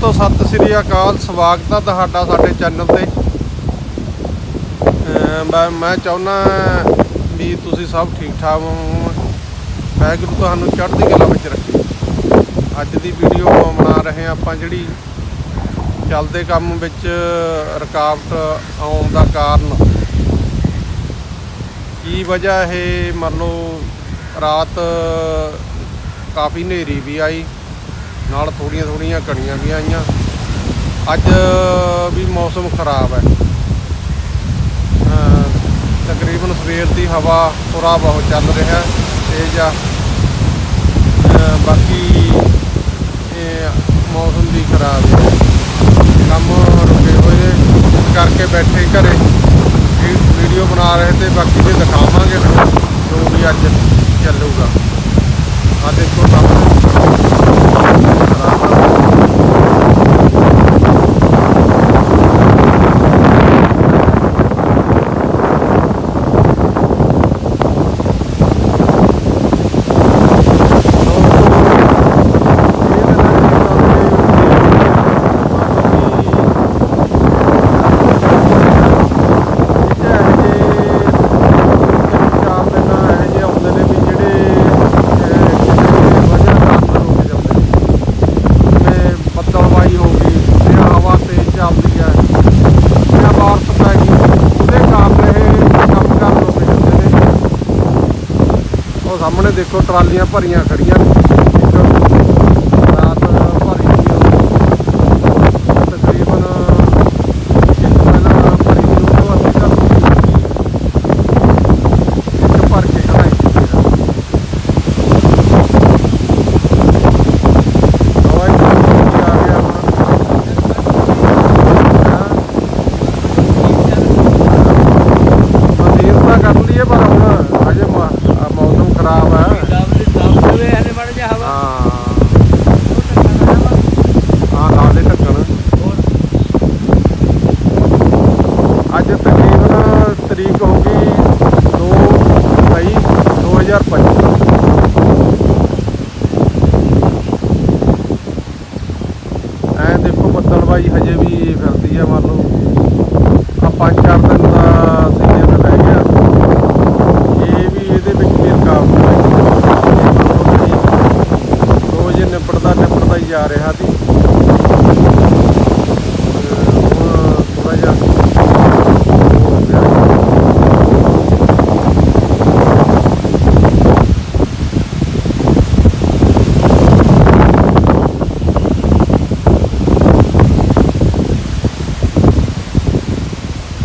ਤੋਂ ਸਤਿ ਸ੍ਰੀ ਅਕਾਲ, ਸਵਾਗਤ ਹੈ ਤੁਹਾਡਾ ਸਾਡੇ ਚੈਨਲ ਤੇ। ਮੈਂ ਮੈਂ ਚਾਹੁੰਦਾ ਵੀ ਤੁਸੀਂ ਸਭ ਠੀਕ ਠਾਕ ਹੋ ਵਾਹਿਗੁਰੂ ਤੁਹਾਨੂੰ ਚੜ੍ਹਦੀ ਕਲਾ ਵਿੱਚ ਰੱਖੇ। ਅੱਜ ਦੀ ਵੀਡੀਓ ਬਣਾ ਰਹੇ ਹਾਂ, ਆਪਾਂ ਜਿਹੜੀ ਚੱਲਦੇ ਕੰਮ ਵਿੱਚ ਰੁਕਾਵਟ ਆਉਣ ਦਾ ਕਾਰਨ। ਕੀ ਵਜ੍ਹਾ ਇਹ? ਮੰਨ ਲਓ, ਰਾਤ ਕਾਫੀ ਹਨੇਰੀ ਵੀ ਆਈ। ਨਾਲ ਥੋੜੀਆਂ ਥੋੜੀਆਂ ਕਣੀਆਂ ਵੀ ਆਈਆਂ। ਅੱਜ ਵੀ ਮੌਸਮ ਖਰਾਬ ਹੈ। ਤਕਰੀਬਨ ਸਵੇਰ ਦੀ ਹਵਾ ਥੋੜਾ ਬਹੁਤ ਚੱਲ ਰਿਹਾ ਹੈ, ਤੇਜ਼ ਆ। ਬਾਕੀ ਮੌਸਮ ਦੀ ਖਰਾਬ ਹੈ। ਕੰਮ ਰੁਕੇ ਹੋਏ ਇਸ ਕਰਕੇ ਬੈਠੇ ਘਰੇ। ਵੀਡੀਓ ਬਣਾ ਰਹੇ ਤੇ ਬਾਕੀ ਦੇ ਦਿਖਾਵਾਂਗੇ ਫਿਰ ਜੋ ਵੀ ਅੱਜ ਚੱਲੂਗਾ ਆ ਦੇਖੋ ਸਾਹਮਣੇ ਖਰਾਬ ਆ। ਬੱਦਲਵਾਈ ਹੋ ਗਈ ਤੇ ਹਵਾ ਤੇਜ਼ ਚੱਲਦੀ ਹੈ ਜਾਂ ਬਾਰਿਸ਼ ਪੈ ਗਈ ਉਹਦੇ ਕਾਰਨ ਇਹ ਕੰਮ ਕਰਨ ਰੁਕ ਜਾਂਦੇ ਨੇ ਉਹ ਸਾਹਮਣੇ ਦੇਖੋ ਟਰਾਲੀਆਂ ਭਰੀਆਂ ਖੜੀਆਂ ਨੇ। ਇੱਕ ਰਾਤ ਭਰੀ ਹੋਈ ਆ। ਤਕਰੀਬਨ ਇੱਕ ਪਹਿਲਾਂ ਭਰੀ ਹੋਈ ਉਹ ਅੱਧੀ ਕਰ ਇੱਕ ਭਰ ਕੇ ਖੜਾਈ ਹਵਾਈ ਜਹਾਜ਼ ਆ ਗਿਆ ਹੁਣ ਮਨਜ਼ੂਰ ਤਾਂ ਕਰ ਲਈਏ ਪਰ ਹੁਣ ਅਜੇ ਮ- ਆ ਮੌਸਮ ਖਰਾਬ ਹੈ ਹਾਂ ਹਾਂ ਨਾਲੇ ਢੱਕਣ ਅੱਜ ਤਕਰੀਬਨ ਤਰੀਕ ਹੋ ਗਈ 2 ਮਈ 2025 ਐ ਦੇਖੋ ਬੱਦਲਬਾਈ ਹਜੇ ਵੀ ਫਿਰਦੀ ਆ, ਮੰਨ ਲਓ। ਆ ਪੰਜ ਚਾਰ ਦਿਨ ਦਾ ਸੀਜ਼ਨ ਰਹਿ ਗਿਆ। ਇਹ ਵੀ ਇਹਦੇ ਵਿੱਚ ਵੀ ਰੁਕਾਵਟ ਹੈ ਰੋਜ਼ ਇਹ ਨਿਬੜਦਾ ਹੀ ਜਾ ਰਿਹਾ ਸੀ ਹੁਣ ਥੋੜਾ ਜਿਹਾ ਹੋ ਗਿਆ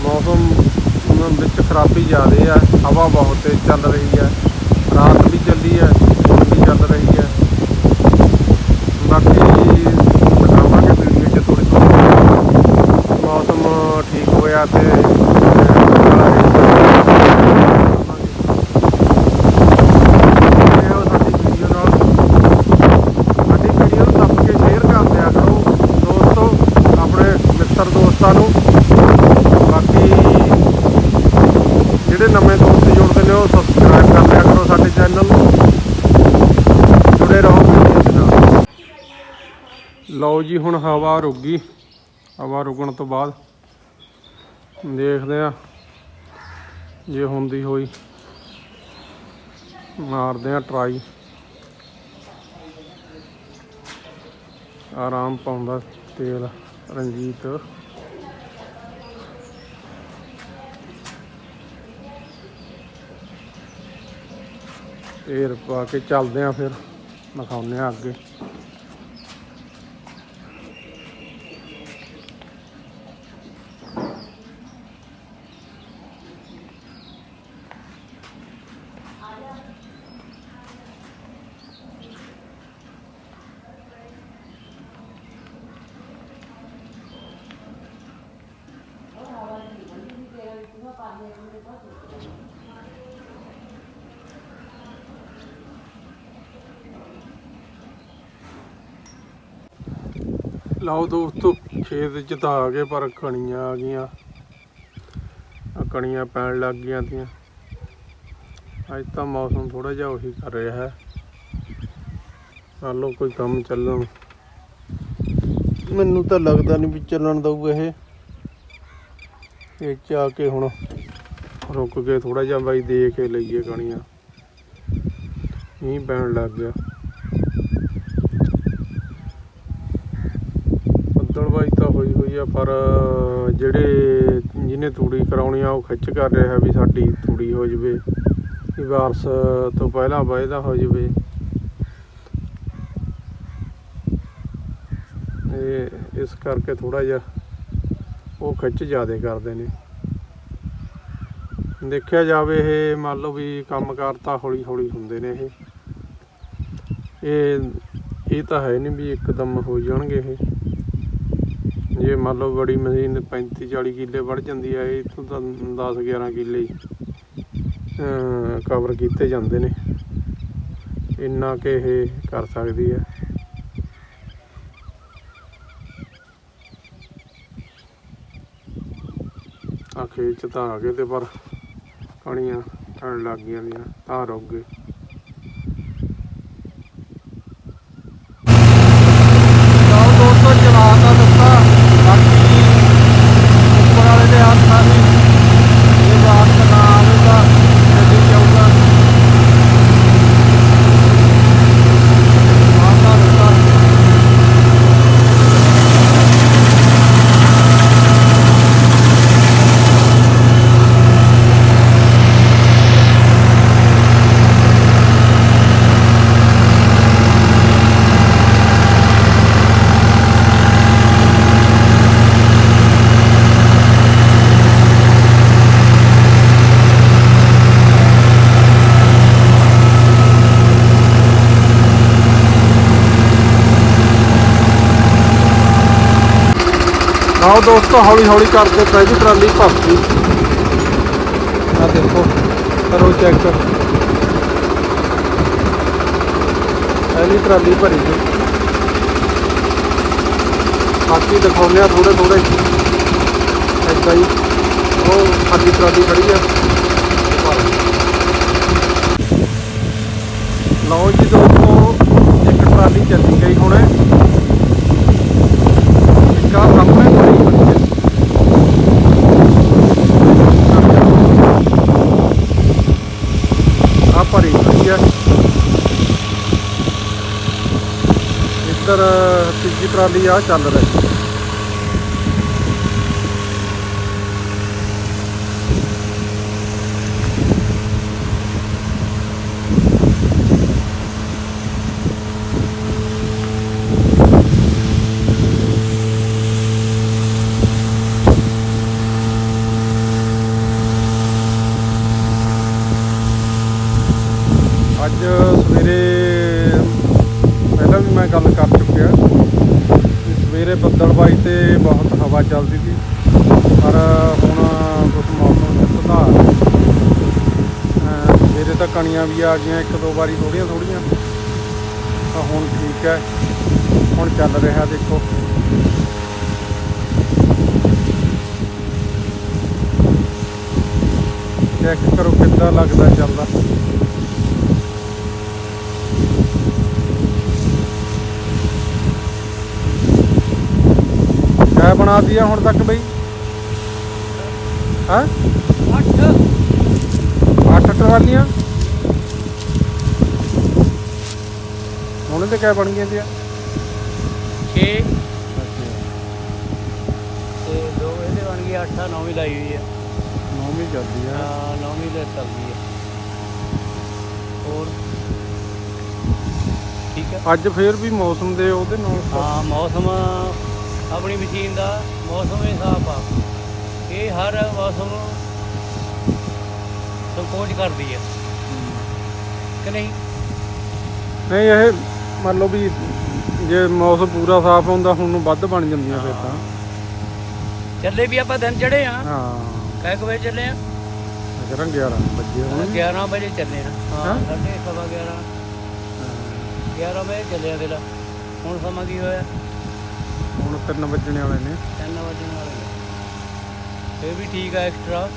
ਮੌਸਮ ਵਿੱਚ ਖਰਾਬੀ ਜ਼ਿਆਦੇ ਆ, ਹਵਾ ਬਹੁਤ ਤੇਜ਼ ਚੱਲ ਰਹੀ ਹੈ ਰਾਤ ਵੀ ਚੱਲੀ ਹੈ ਵੀ ਚੱਲ ਰਹੀ ਹੈ ਬਾਕੀ ਦਿਖਾਵਾਂਗੇ ਵੀਡੀਓ 'ਚ ਥੋੜੀ ਥੋੜੀ ਮੌਸਮ ਠੀਕ ਹੋਇਆ ਤੇ ਦੋਸਤਾਂ ਨੂੰ ਵੀਡੀਓ ਨਾਲ ਸਾਡੀ ਵੀਡੀਓ ਨੂੰ ਦੱਬ ਕੇ ਸ਼ੇਅਰ ਕਰ ਦਿਆ ਕਰੋ ਦੋਸਤੋ ਆਪਣੇ ਮਿੱਤਰ ਦੋਸਤਾਂ ਨੂੰ ਬਾਕੀ ਜਿਹੜੇ ਨਵੇਂ ਦੋਸਤ ਜੁੜਦੇ ਨੇ, ਉਹ ਸਬਸਕ੍ਰਾਈਬ ਕਰ ਲਿਆ ਕਰੋ ਸਾਡੇ ਚੈਨਲ ਨੂੰ। ਜੁੜੇ ਰਹੋ ਵੀਡੀਓ ਦੇ ਨਾਲ। ਲਓ ਜੀ, ਹੁਣ ਹਵਾ ਰੁਕ ਗਈ। ਹਵਾ ਰੁਕਣ ਤੋਂ ਬਾਅਦ ਦੇਖਦੇ ਆ ਜੇ ਹੁੰਦੀ ਹੋਈ। ਮਾਰਦੇ ਆ ਟਰਾਈ ਆਰਾਮ ਪਾਉਂਦਾ ਤੇਲ ਰਣਜੀਤ। ਏਰ ਪਾ ਕੇ ਚੱਲਦੇ ਆ ਫਿਰ ਦਿਖਾਉਂਦੇ ਆ ਅੱਗੇ। ਲਓ ਦੋਸਤੋ ਖੇਤ ਚ ਤਾਂ ਆ ਗਏ, ਪਰ ਕਣੀਆਂ ਆ ਗਈਆਂ। ਆ ਕਣੀਆਂ ਪੈਣ ਲੱਗ ਗਈਆਂ ਤੀਆਂ। ਅੱਜ ਤਾਂ ਮੌਸਮ ਥੋੜਾ ਜਿਹਾ ਉਹੀ ਕਰ ਰਿਹਾ ਹੈ। ਮੰਨ ਲਓ ਕੋਈ ਕੰਮ ਚੱਲਣ। ਮੈਨੂੰ ਤਾਂ ਲੱਗਦਾ ਨਹੀਂ ਵੀ ਚੱਲਣ ਦਊ ਇਹ। ਇਹ ਚ ਆ ਕੇ ਹੁਣ ਰੁਕ ਕੇ ਥੋੜਾ ਜਿਹਾ ਬਾਈ ਦੇ ਕੇ ਲਈਏ ਕਣੀਆਂ। ਮੀਂਹ ਪੈਣ ਲੱਗ ਗਿਆ। ਦਲਵਾਈ ਤਾਂ ਹੋਈ ਹੋਈ ਆ, ਪਰ ਜਿਹੜੇ ਜਿਹਨੇ ਤੂੜੀ ਕਰਾਉਣੀ ਆ, ਉਹ ਖਿੱਚ ਕਰ ਰਿਹਾ ਵੀ ਸਾਡੀ ਤੂੜੀ ਹੋ ਜਵੇ ਵਾਰਸ ਤੋਂ ਪਹਿਲਾਂ ਵਾਅਦਾ ਹੋ ਜਵੇ। ਇਹ, ਇਸ ਕਰਕੇ ਥੋੜਾ ਜਿਹਾ ਉਹ ਖਿੱਚ ਜ਼ਿਆਦੇ ਕਰਦੇ ਨੇ। ਦੇਖਿਆ ਜਾਵੇ ਇਹ, ਮੰਨ ਲਓ ਵੀ ਕੰਮਕਾਰ ਤਾਂ ਹੌਲੀ ਹੌਲੀ ਹੁੰਦੇ ਨੇ ਇਹ। ਇਹ ਇਹ ਤਾਂ ਹੈ ਨਹੀਂ ਵੀ ਇੱਕਦਮ ਹੋ ਜਾਣਗੇ ਇਹ। ਜੇ ਮੰਨ ਲਓ ਬੜੀ ਮਸ਼ੀਨ 35 40 ਕਿੱਲੇ ਵੜ ਜਾਂਦੀ ਹੈ ਇਹ ਤਾਂ 10 11 ਕਿੱਲੇ ਕਵਰ ਕੀਤੇ ਜਾਂਦੇ ਨੇ। ਇੰਨਾ ਕਿ ਇਹ ਕਰ ਸਕਦੀ ਹੈ ਆ ਖੇਤ ਚ ਤਾਂ ਆ ਗਏ ਤੇ ਪਰ ਕਣੀਆਂ ਟਣ ਲੱਗ ਗਈਆਂ ਤਾਂ ਰੁਕ ਗਏ ਲਓ ਦੋਸਤੋ ਚਲਾ ਤਾਂ ਦਿੱਤਾ ਬਾਕੀ ਉੱਪਰ ਵਾਲੇ ਦੇ ਹੱਥ ਆ ਵੀ ਇਹ ਬਾਤ ਨਾ ਆਵੇ ਤਾਂ ਜਲਦੀ ਜਾਊਗਾ ਮਾਤਾ ਦਿੱਤਾ ਆਓ ਦੋਸਤੋ ਹੌਲੀ ਹੌਲੀ ਕਰਕੇ ਪਹਿਲੀ ਟਰਾਲੀ ਭਰਤੀ। ਆ ਦੇਖੋ, ਕਰੋ ਚੈੱਕ ਪਹਿਲੀ ਟਰਾਲੀ ਭਰੀ ਜੀ। ਬਾਕੀ ਦਿਖਾਉਂਦੇ ਆ ਥੋੜੇ ਥੋੜੇ ਏਦਾਂ ਹੀ। ਉਹ ਸਾਡੀ ਟਰਾਲੀ ਖੜੀ ਆ। ਲਓ ਜੀ ਦੋਸਤੋ, ਇੱਕ ਟਰਾਲੀ ਚੱਲੀ ਗਈ ਹੁਣੇ। ਇੱਕ ਆ ਸਾਹਮਣੇ ਖੜੀ ਹੋਈ ਹੈ ਆ ਭਰੀ ਹੋਈ ਹੈ ਇੱਧਰ ਤੀਜੀ ਟਰਾਲੀ ਆ ਚੱਲ ਰਹੀ ਹੈ ਅੱਜ ਸਵੇਰੇ ਪਹਿਲਾਂ ਵੀ ਮੈਂ ਗੱਲ ਕਰ ਚੁੱਕਿਆ ਕਿ ਸਵੇਰੇ ਬੱਦਲਬਾਈ ਤੇ ਬਹੁਤ ਹਵਾ ਚੱਲਦੀ ਸੀ ਪਰ ਹੁਣ ਕੁਝ ਮੌਸਮ ਵਿੱਚ ਸੁਧਾਰ ਹੈ। ਅਹ ਸਵੇਰੇ ਤਾਂ ਕਣੀਆਂ ਵੀ ਆ ਗਈਆਂ ਇੱਕ ਦੋ ਵਾਰੀ ਥੋੜੀਆਂ ਥੋੜੀਆਂ ਤਾਂ ਹੁਣ ਠੀਕ ਹੈ। ਹੁਣ ਚੱਲ ਰਿਹਾ ਦੇਖੋ। ਚੈੱਕ ਕਰੋ ਕਿੱਦਾਂ ਲੱਗਦਾ ਚੱਲਦਾ। ਕਿਆ ਬਣਾ ਦਿਆ ਹੁਣ ਤੱਕ ਬਈ? ਹਾਂ? ਅੱਠ ਟਰਾਲੀਆਂ? ਹੁਣ ਤੇ ਕਿਆ ਬਣ 6 ਤੇ ਦੋ ਇਹਦੇ ਬਣ ਗਈ 8 ਆ 9 ਵੀ ਲਾਈ ਹੋਈ ਹੈ ਨੌਵੀਂ ਚੱਲਦੀ ਆ। ਹਾਂ 9 ਵੀ ਲੈ ਚੱਲਦੀ ਹੈ ਹੋਰ? ਠੀਕ ਹੈ ਅੱਜ ਫੇਰ ਵੀ ਮੌਸਮ ਦੇ ਉਹਦੇ ਨਾਲ ਹਾਂ ਮੌਸਮ ਆਪਣੀ ਮਸ਼ੀਨ ਦਾ ਮੌਸਮ ਹੀ ਸਾਫ਼ ਆ। ਇਹ ਹਰ ਮੌਸਮ ਸੰਕੋਚ ਕਰਦੀ ਹੈ। ਕਿ ਨਹੀਂ? ਨਹੀਂ ਇਹ ਮੰਨ ਲਓ ਵੀ ਜੇ ਮੌਸਮ ਪੂਰਾ ਸਾਫ਼ ਹੁੰਦਾ ਹੁਣ ਨੂੰ ਵੱਧ ਬਣ ਜਾਂਦੀਆਂ ਫਿਰ ਤਾਂ। ਚੱਲੇ ਵੀ ਆਪਾਂ ਦਿਨ ਚੜੇ ਆ। ਹਾਂ। ਕਾਇਕ ਵਜੇ ਚੱਲੇ ਆ। ਅਗਰਾਂ 11 ਵਜੇ ਹੁਣ। 11 ਵਜੇ ਚੱਲੇ ਆ। ਹਾਂ? ਸਾਢੇ ਸਵਾ 11 11 ਵਜੇ ਚੱਲੇ ਆ ਦਿਲਾ ਹੁਣ ਸਮਾਂ ਕੀ ਹੋਇਆ? ਹੁਣ 3 ਵੱਜਣੇ ਵਾਲੇ ਨੇ। 3 ਵਜੇ ਨਾਲ ਇਹ ਵੀ ਠੀਕ ਆ ਐਕਸਟਰਾ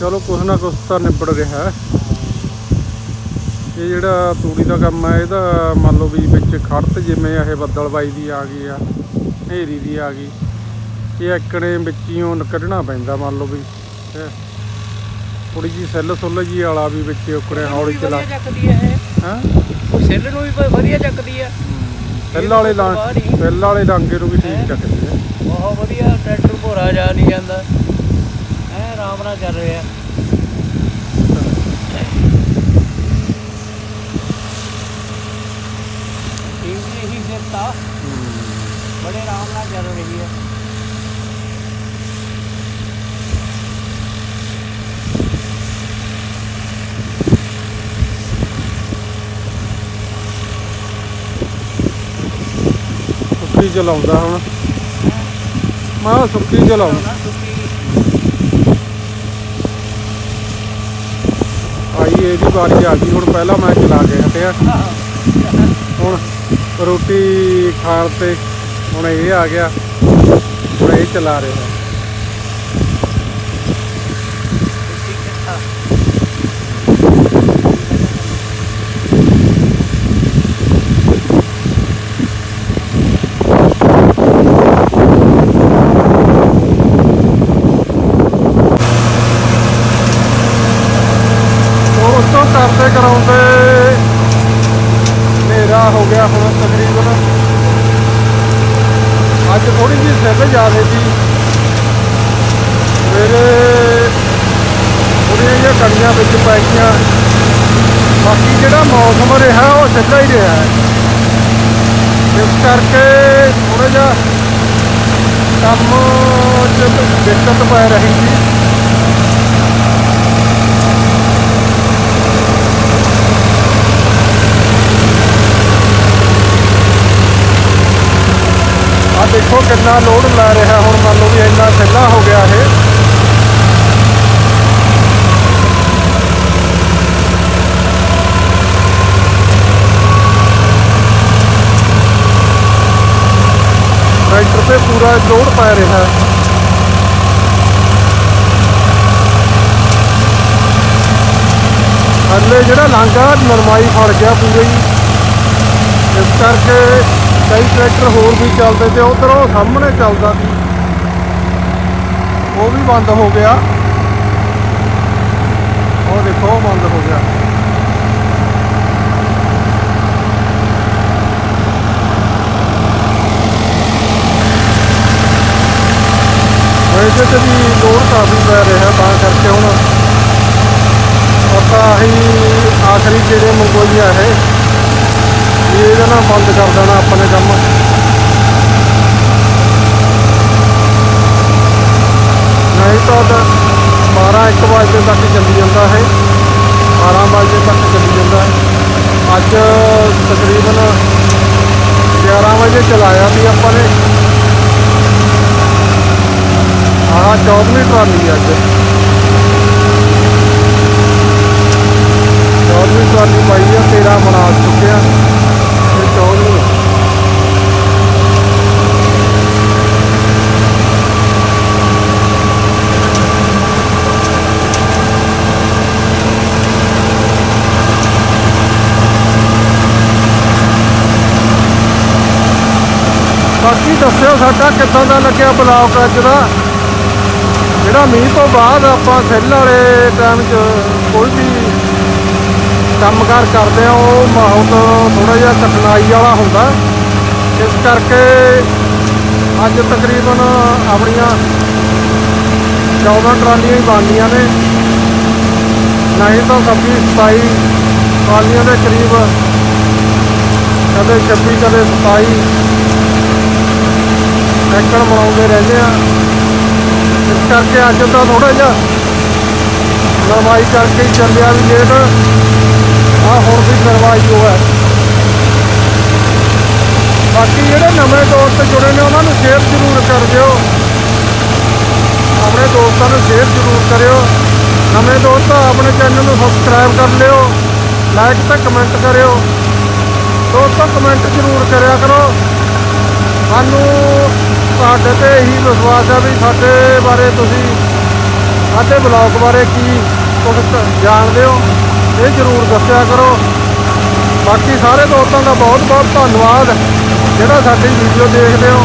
ਚਲੋ ਕੁਛ ਨਾ ਕੁਛ ਤਾਂ ਨਿਬੜ ਰਿਹਾ ਹੈ। ਇਹ ਜਿਹੜਾ ਤੂੜੀ ਦਾ ਕੰਮ ਹੈ ਇਹਦਾ ਮੰਨ ਲਓ ਵੀ ਵਿੱਚ ਖੜਤ ਜਿਵੇਂ ਇਹ ਬੱਦਲਬਾਈ ਦੀ ਆ ਗਈ ਆ ਹਨੇਰੀ ਦੀ ਆ ਗਈ ਇਹ ਇੱਕਣੇ ਵਿੱਚੀਓ ਕੱਢਣਾ ਪੈਂਦਾ ਮੰਨ ਲਓ ਵੀ। ਥੋੜੀ ਜੀ ਸੈੱਲ ਸੁੱਲ ਜੀ ਵਾਲਾ ਵੀ ਵਿੱਚ ਉੱਕਣੇ ਹੌਲੀ ਚਲਾ ਹੈ ਉਹ ਸੈੱਲ ਨੂੰ ਵੀ ਵਧੀਆ ਚੱਕਦੀ ਹੈ। ਸੈੱਲ ਵਾਲੇ ਲਾਂ ਸੈੱਲ ਵਾਲੇ ਡਾਂਗੇ ਨੂੰ ਵੀ ਠੀਕ ਚੱਕਦੇ ਆ। ਬਹੁਤ ਵਧੀਆ ਟਰੈਕਟਰ ਭੋਰਾ ਜਾ ਨਹੀਂ ਜਾਂਦਾ। ਐ ਆਰਾਮ ਚੱਲ ਰਿਹਾ ਇਹ ਵੀ ਇਹੀ ਸਿਫਤਾ ਬੜੇ ਆਰਾਮ ਨਾਲ ਚੱਲ ਰਹੀ ਹੈ ਸੁੱਕੀ ਚਲਾਉਂਦਾ ਹੁਣ। ਮੈਂ ਕਿਹਾ ਸੁੱਕੀ ਚਲਾਉਂਦਾ ਨਾ ਸੁੱਕੀ ਆਈ ਇਹਦੀ ਵਾਰੀ ਆ ਗਈ, ਹੁਣ ਪਹਿਲਾਂ ਮੈਂ ਚਲਾ ਕੇ ਹਟਿਆ। ਹੁਣ ਰੋਟੀ ਖਾਣ ਤੇ ਹੁਣ ਇਹ ਆ ਗਿਆ, ਹੁਣ ਇਹ ਚਲਾ ਰਿਹਾ ਸੁੱਕੀ ਕਿੱਥਾ ਉਹ ਉਸ ਤੋਂ ਕਰਦੇ ਕਰਾਉਂਦੇ ਹਨੇਰਾ ਹੋ ਗਿਆ ਹੁਣ ਤਕਰੀਬਨ ਅੱਜ ਥੋੜੀ ਜਿਹੀ ਸਿੱਧ ਜ਼ਿਆਦੇ ਸੀ। ਸਵੇਰੇ ਥੋੜੀਆਂ ਜਿਹੀਆਂ ਕਣੀਆਂ ਵਿੱਚ ਪੈ ਗਈਆਂ। ਬਾਕੀ ਜਿਹੜਾ ਮੌਸਮ ਰਿਹਾ, ਉਹ ਸਿੱਧਾ ਹੀ ਰਿਹਾ। ਹੈ ਇਸ ਕਰਕੇ ਥੋੜਾ ਜਿਹਾ ਕੰਮ 'ਚ ਦਿੱਕਤ ਪੈ ਰਹੀ ਸੀ ਆ ਦੇਖੋ ਕਿੰਨਾ ਲੋਡ ਲੈ ਰਿਹਾ। ਹੁਣ ਮੰਨ ਲਓ ਵੀ ਇੰਨਾ ਸਿੱਧਾ ਹੋ ਗਿਆ ਇਹ। ਟਰੈਕਟਰ ਤੇ ਪੂਰਾ ਲੋਡ ਪੈ ਰਿਹਾ। ਹੈ ਥੱਲੇ ਜਿਹੜਾ ਲਾਂਘਾ ਨਰਮਾਈ ਫੜ ਗਿਆ ਪੂਰੇ ਇਸ ਕਰਕੇ ਕਈ ਟਰੈਕਟਰ ਹੋਰ ਵੀ ਚੱਲਦੇ ਤੇ ਉਧਰ ਉਹ ਸਾਹਮਣੇ ਚੱਲਦਾ। ਸੀ ਉਹ ਵੀ ਬੰਦ ਹੋ ਗਿਆ। ਉਹ ਦੇਖੋ, ਉਹ ਬੰਦ ਹੋ ਗਿਆ। ਵੈਸੇ ਤੇ ਵੀ ਲੋਡ ਕਾਫੀ ਪੈ ਰਿਹਾ, ਤਾਂ ਕਰਕੇ ਹੁਣ ਆਪਾਂ ਆਹੀ ਆਖਰੀ ਜਿਹੜੇ ਮੰਗੋਲੀਆ ਹੈ ਇਹਦਾ ਨਾ ਬੰਦ ਕਰ ਦੇਣਾ ਆਪਾਂ ਨੇ ਕੰਮ। ਨਹੀਂ ਤਾਂ ਤਾਂ 12 1 ਵਜੇ ਤੱਕ ਚੱਲੀ ਜਾਂਦਾ ਹੈ 12 ਵਜੇ ਤੱਕ ਚੱਲੀ ਜਾਂਦਾ ਹੈ ਅੱਜ ਤਕਰੀਬਨ 11 ਵਜੇ ਚਲਾਇਆ ਸੀ ਆਪਾਂ ਨੇ। ਆਹ 14ਵੀਂ ਟਰਾਲੀ ਅੱਜ। 14ਵੀਂ ਟਰਾਲੀ ਪਾਈ ਆ 13 ਬਣਾ ਚੁੱਕਿਆ ਤੇ 14ਵੀਂ ਬਾਕੀ ਦੱਸਿਓ ਸਾਡਾ ਕਿੱਦਾਂ ਦਾ ਅੱਜ ਦਾ। ਜਿਹੜਾ ਮੀਂਹ ਤੋਂ ਬਾਅਦ ਆਪਾਂ ਸੈੱਲ ਵਾਲੇ ਟਾਈਮ 'ਚ ਕੋਈ ਵੀ ਕੰਮਕਾਰ ਕਰਦੇ ਆ ਉਹ ਮਾਹੌਲ ਥੋੜਾ ਜਿਹਾ ਕਠਿਨਾਈ ਵਾਲਾ ਹੁੰਦਾ। ਇਸ ਕਰਕੇ ਅੱਜ ਤਕਰੀਬਨ ਆਪਣੀਆਂ 14 ਟਰਾਲੀਆਂ ਹੀ ਬਣਦੀਆਂ ਨੇ। ਨਹੀਂ ਤਾਂ 26 27 ਟਰਾਲੀਆਂ ਦੇ ਕਰੀਬ, ਕਦੇ 26 ਕਦੇ 27 ਟਰੈਕਟਰ ਬਣਾਉਂਦੇ ਰਹਿੰਦੇ ਆ। ਇਸ ਕਰਕੇ ਅੱਜ ਤਾਂ ਥੋੜਾ ਜਿਹਾ ਨਰਮਾਈ ਕਰਕੇ ਹੀ ਚੱਲਿਆ ਵੀ ਲੇਟ ਆ ਹੁਣ ਵੀ ਨਰਮਾਈ ਜੋ ਹੈ। ਬਾਕੀ ਜਿਹੜੇ ਨਵੇਂ ਦੋਸਤ ਜੁੜੇ ਨੇ, ਉਹਨਾਂ ਨੂੰ ਸ਼ੇਅਰ ਜ਼ਰੂਰ ਕਰ ਦਿਓ। ਆਪਣੇ ਦੋਸਤਾਂ ਨੂੰ ਸ਼ੇਅਰ ਜ਼ਰੂਰ ਕਰਿਓ। ਨਵੇਂ ਦੋਸਤ ਆਪਣੇ ਚੈਨਲ ਨੂੰ ਸਬਸਕ੍ਰਾਈਬ ਕਰ ਲਿਓ ਲਾਈਕ ਤੇ ਕਮੈਂਟ ਕਰਿਓ। ਦੋਸਤੋ ਕਮੈਂਟ ਜ਼ਰੂਰ ਕਰਿਆ ਕਰੋ। ਸਾਨੂੰ ਤੁਹਾਡੇ ਤੇ ਇਹੀ ਵਿਸ਼ਵਾਸ ਹੈ ਵੀ ਸਾਡੇ ਬਾਰੇ ਤੁਸੀਂ ਸਾਡੇ ਬਲੌਗ ਬਾਰੇ ਕੀ ਕੁਝ ਜਾਣਦੇ ਹੋ, ਇਹ ਜ਼ਰੂਰ ਦੱਸਿਆ ਕਰੋ। ਬਾਕੀ ਸਾਰੇ ਦੋਸਤਾਂ ਦਾ ਬਹੁਤ ਬਹੁਤ ਧੰਨਵਾਦ, ਜਿਹੜਾ ਸਾਡੀ ਵੀਡੀਓ ਦੇਖਦੇ ਹੋ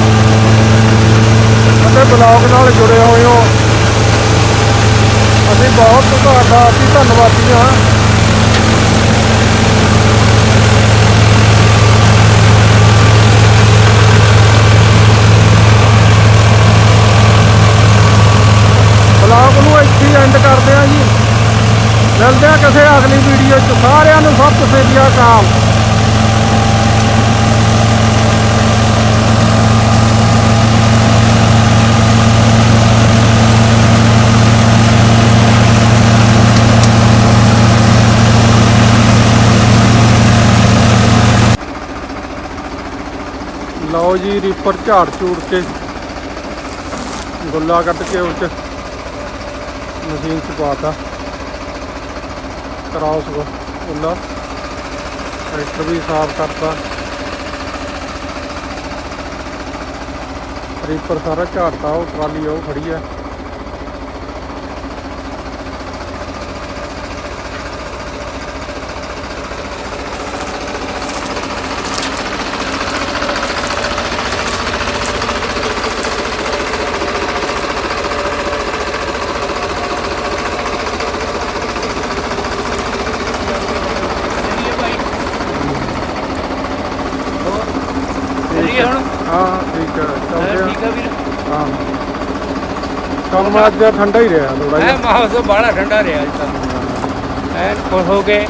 ਅਤੇ ਬਲੌਗ ਨਾਲ ਜੁੜੇ ਹੋਏ ਹੋ। ਅਸੀਂ ਬਹੁਤ ਤੁਹਾਡਾ ਅਸੀਂ ਧੰਨਵਾਦੀ ਹਾਂ ਬਲੌਗ ਨੂੰ ਇੱਥੇ ਹੀ ਐਂਡ ਕਰਦੇ ਹਾਂ ਜੀ ਮਿਲਦੇ ਹਾਂ ਕਿਸੇ ਅਗਲੀ ਵੀਡੀਓ 'ਚ ਸਾਰਿਆਂ ਨੂੰ ਸਤਿ ਸ੍ਰੀ ਅਕਾਲ ਲਓ ਜੀ ਰੀਪਰ ਝਾੜ ਝੂੜ ਕੇ। ਗੁੱਲਾ ਕੱਢ ਕੇ ਉਹ 'ਚ ਮਸ਼ੀਨ 'ਚ ਪਾਤਾ। ਕਰਾਉਸ ਗੁੱਲਾ। ਟਰੈਕਟਰ ਵੀ ਸਾਫ਼ ਕਰਤਾ। ਰੀਪਰ ਸਾਰਾ ਝਾੜਤਾ, ਉਹ ਟਰਾਲੀ ਉਹ ਖੜੀ ਹੈ ਚੱਲੀਏ ਭਾਈ ਹੋਰ ਚੱਲੀਏ ਹੁਣ ਹਾਂ ਠੀਕ ਹੈ ਚੱਲਦੇ ਹੈਂ, ਆ ਠੀਕ ਆ ਵੀਰ ਹਾਂ ਕੰਮ ਅੱਜ ਠੰਡਾ ਹੀ ਰਿਹਾ ਥੋੜਾ ਐ ਜਿਹਾ ਮੌਸਮ ਬੜਾ ਠੰਡਾ ਰਿਹਾ ਅੱਜ ਤਾਂ। ਐਨ ਖੁਸ਼ ਹੋ ਕੇ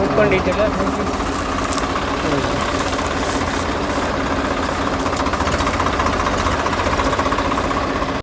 ਉੱਪਰ ਨਹੀਂ ਚੱਲਿਆ